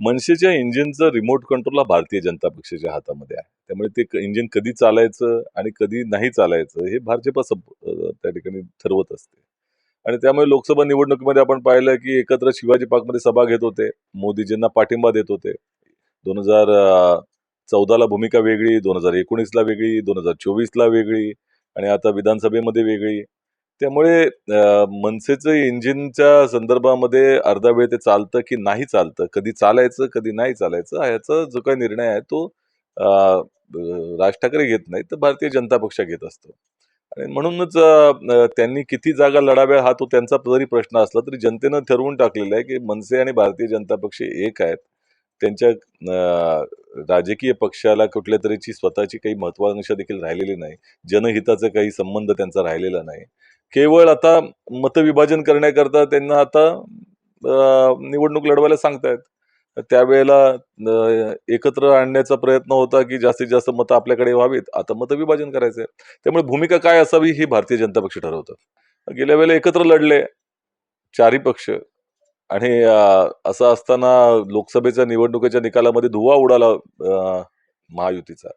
मनसेच्या इंजिनचं remote control हा भारतीय जनता पक्षाच्या हातामध्ये आहे. त्यामुळे ते इंजिन कधी चालायचं आणि कधी नाही चालायचं हे भाजप सप- त्या ठिकाणी ठरवत असते. आणि त्यामुळे लोकसभा निवडणुकीमध्ये आपण पाहिलं की एकत्र शिवाजी पार्कमध्ये सभा घेत होते. मोदीजींना पाठिंबा देत होते. दोन हजार चौदाला भूमिका वेगळी दोन हजार एकोणीसला वेगळी दोन हजार चोवीसला वेगळी आणि आता विधानसभेमध्ये वेगळी. त्यामुळे मनसेचं इंजिनच्या संदर्भामध्ये अर्धा वेळ ते चालतं की नाही चालतं? कधी चालायचं कधी नाही चालायचं? ह्याचा जो काही निर्णय आहे तो राज ठाकरे घेत नाही तर भारतीय जनता पक्ष घेत असतो. आणि म्हणूनच त्यांनी किती जागा लढाव्या हा तो त्यांचा जरी प्रश्न असला तरी जनतेनं ठरवून टाकलेला आहे की मनसे आणि भारतीय जनता पक्ष एक आहेत. त्यांच्या राजकीय पक्षाला कुठल्या तऱ्हेची स्वतःची काही महत्वाकांक्षा देखील राहिलेली नाही. जनहिताचा काही संबंध त्यांचा राहिलेला नाही. केवळ आता मतविभाजन करण्याकरता त्यांना आता निवडणूक लढवायला सांगतायत. त्यावेळेला एकत्र आणण्याचा प्रयत्न होता की जास्तीत जास्त मतं आपल्याकडे व्हावीत. आता मतविभाजन करायचंय. त्यामुळे भूमिका काय असावी ही भारतीय जनता पक्ष ठरवतं. गेल्या वेळेला एकत्र लढले चारही पक्ष. आणि असं असताना लोकसभेच्या निवडणुकीच्या निकालामध्ये धुवा उडाला महायुतीचा.